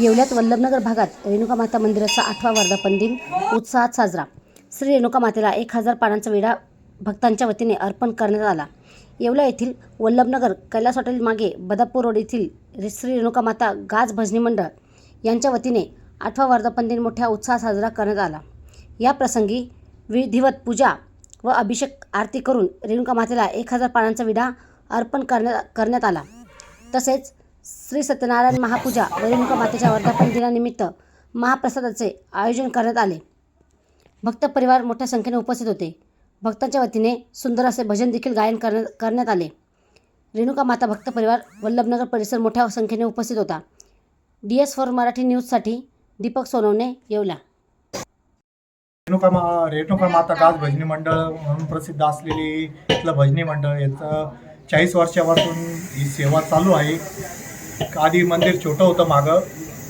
येवल्यात वल्लभनगर भागात रेणुका माता मंदिराचा आठवा वर्धापन दिन उत्साहात साजरा. श्री रेणुका मातेला एक हजार पानांचा विडा भक्तांच्या वतीने अर्पण करण्यात आला. येवला येथील वल्लभनगर कैलास हॉटेल मागे बदापूर रोड येथील रे- श्री रेणुका माता गाज भजनी मंडळ यांच्या वतीने आठवा वर्धापन दिन मोठ्या उत्साहात साजरा करण्यात आला. या प्रसंगी विधिवत पूजा व अभिषेक आरती करून रेणुका मातेला एक हजार पानांचा विडा अर्पण करण्यात करण्यात आला. तसेच श्री सत्यनारायण महापूजा रेणुका मातेच्या वर्धापन दिनानिमित्त महाप्रसादाचे आयोजन करण्यात आले. भक्त परिवार मोठ्या संख्येने उपस्थित होते. भक्तांच्या वतीने सुंदर असे भजन देखील गायन करण्यात करण्यात आले. रेणुका माता भक्त परिवार वल्लभनगर परिसर मोठ्या संख्येने उपस्थित होता. डी एस फोर मराठी न्यूजसाठी दीपक सोनवणे येवला. रेणुका मा रेणुका माता गाज भजनी मंडळ म्हणून प्रसिद्ध असलेली इथलं भजनी मंडळ याचं चाळीस वर्षापासून ही सेवा चालू आहे. आधी मंदिर छोटं होतं मागं.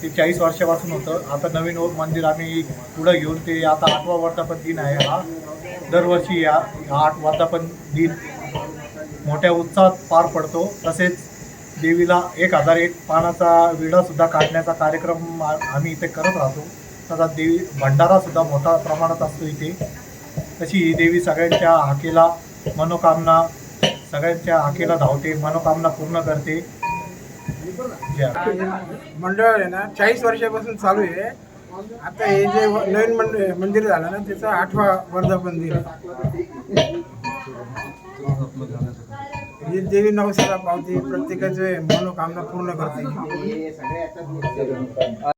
ते चाळीस वर्षापासून होतं. आता नवीन मंदिर आम्ही पुढं घेऊन ते आता आठवा वर्धापन दिन आहे हा. दरवर्षी या हा आठ वर्धापन दिन मोठ्या उत्साहात पार पडतो. तसेच देवीला एक हजार एक पानाचा विडासुद्धा काढण्याचा कार्यक्रम आम्ही इथे करत राहतो. तसा देवी भंडारासुद्धा मोठ्या प्रमाणात असतो इथे. तशी ही देवी सगळ्यांच्या हाकेला मनोकामना सगळ्यांच्या हाकेला धावते मनोकामना पूर्ण करते. मंडळ आहे ना चाळीस वर्षापासून चालू आहे. आता हे जे नवीन मंदिर मंदिर झालं ना त्याचा आठवा वर्धापन दिन ही देवी नवसाला पावते प्रत्येकाचे मनोकामना पूर्ण करते.